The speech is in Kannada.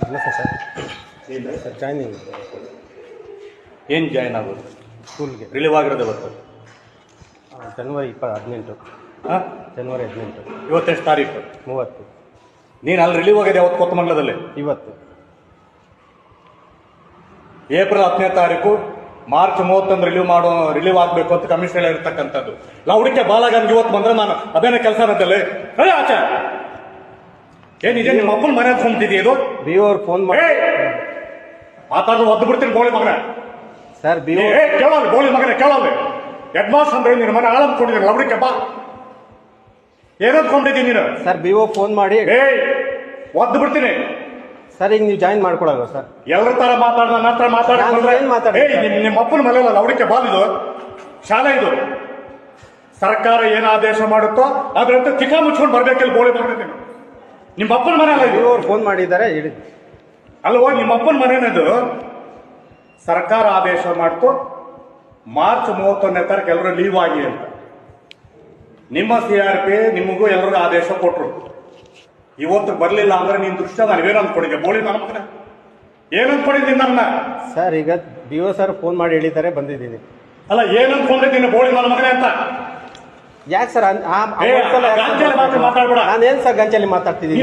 ನಮಸ್ತೆ ಸರ್ ಸರ್ ಜಾಯ್ನಿಂಗ್ ಏನು ಜಾಯ್ನ್ ಆಗೋದು? ಸ್ಕೂಲ್ಗೆ. ರಿಲೀವ್ ಆಗಿರೋದು ಇವತ್ತು? ಜನವರಿ ಇಪ್ಪ ಹದಿನೆಂಟು. ಹಾಂ? ಜನವರಿ ಹದಿನೆಂಟು. ಇವತ್ತೆಷ್ಟು ತಾರೀಕು? ಮೂವತ್ತು. ನೀನು ಅಲ್ಲಿ ರಿಲೀವ್ ಆಗಿದೆ ಯಾವತ್ತು ಕೊತ್ತಮಂಗಲದಲ್ಲಿ ಇವತ್ತು. ಏಪ್ರಿಲ್ ಹತ್ತನೇ ತಾರೀಕು ಮಾರ್ಚ್ ಮೂವತ್ತೊಂದು ರಿಲೀವ್ ಮಾಡೋ ರಿಲೀವ್ ಆಗಬೇಕು ಅಂತ ಕಮಿಷನರ್ ನಾವು ಲೌಡಿಕೆ ಬಾಲಗಂಗೆ ಇವತ್ತು ಬಂದರೆ ನಾನು ಅದೇನೇ ಕೆಲಸ ಅಂತಲ್ಲ ಹೇಳಿ ಆಚೆ ನಿಜ ನಿಮ್ಮ ಅಪ್ಪನ ಮನೆ ಅಂದ್ಕೊಂಬಿಟ್ಟಿದ್ಯ ಇದು? ಬಿ ಅವ್ರು ಫೋನ್ ಮಾಡಿ! ಮಾತಾಡೋದು ಒದ್ದು ಬಿಡ್ತೀನಿ ಗೋಳಿ ಮಗನ. ಸರ್ ಬಿ ಏ ಏ, ಕೇಳಲ್ಲ ಗೋಳಿ ಮಗನ ಕೇಳಲ್ಲ ಹೆಡ್ ಮಾಸ್ ಅಂದ್ರೆ ನಿನ್ನ ಮನೆ ಆಳಂದ್ಕೊಂಡಿದ್ದೀನಿ ಲೌಡಿಕೆ ಬಾ. ಏನಂದ್ಕೊಂಡಿದ್ದೀನಿ ನೀನು? ಸರ್ ಬಿ ಓ ಫೋನ್ ಮಾಡಿ ಏ ಒದ್ದು ಬಿಡ್ತೀನಿ. ಸರ್ ಈಗ ನೀವು ಜಾಯಿನ್ ಮಾಡ್ಕೊಡಲ್ವ ಸರ್ ಎಲ್ಲರ ತರ ಮಾತಾಡ ನನ್ನ ಹತ್ರ ಮಾತಾಡ ನಾನು ಏನ್ ಮಾತಾಡ್ದೆ? ಏಯ್ ನಿಮ್ ನಿಮ್ಮ ಅಪ್ಪನ ಮನೆ ಅಲ್ಲ ಅವಡಿಕೆ ಬಾಲಿದು ಶಾಲೆ ಇದು? ಸರ್ಕಾರ ಏನು ಆದೇಶ ಮಾಡುತ್ತೋ ಅದ್ರಂತೆ ತಿಕ್ಕ ಮುಚ್ಕೊಂಡು ಬರ್ಬೇಕಿಲ್ಲ ಗೋಳಿ ಬರ್ಬೇಕು ನಿಮ್ಮ ಅಪ್ಪನ ಮನೆ ಅಲ್ಲ ಇದು? ಅವ್ರು ಫೋನ್ ಮಾಡಿದ್ದಾರೆ ಹೇಳಿ. ಅಲ್ವೋ ನಿಮ್ಮ ಅಪ್ಪನ ಮನೆನದು ಸರ್ಕಾರ ಆದೇಶ ಮಾಡ್ತು ಮಾರ್ಚ್ ಮೂವತ್ತೊಂದನೇ ತಾರೀಕು ಎಲ್ಲರೂ ಲೀವ್ ಆಗಿ ಅಂತ. ನಿಮ್ಮ ಸಿ ಆರ್ ಪಿ ನಿಮಗೂ ಎಲ್ಲರಿಗೂ ಆದೇಶ ಕೊಟ್ಟರು ಇವತ್ತು ಬರಲಿಲ್ಲ ಅಂದ್ರೆ ನಿಮ್ಮ ದೃಷ್ಟ ನಾನು ಏನು ಅಂದ್ಕೊಂಡಿದ್ದೆ ಬೋಳಿ ನನ್ನ ಮಗನ? ಏನು ಅಂದ್ಕೊಂಡಿದ್ದೀನಿ ನನ್ನ? ಸರ್ ಈಗ ಬಿ ಓ ಸರ್ ಫೋನ್ ಮಾಡಿ ಹೇಳಿದ್ದಾರೆ ಬಂದಿದ್ದೀನಿ. ಅಲ್ಲ ಏನು ಅಂದ್ಕೊಂಡಿದ್ದೀನಿ ಬೋಳಿ ನನ್ನ ಮಗನೇ ಅಂತ? ಯಾಕೆ ಸರ್. ನಾನೇನು ಸರ್ ಗಂಚಲ್ಲಿ ಮಾತಾಡ್ತಿದ್ದೀನಿ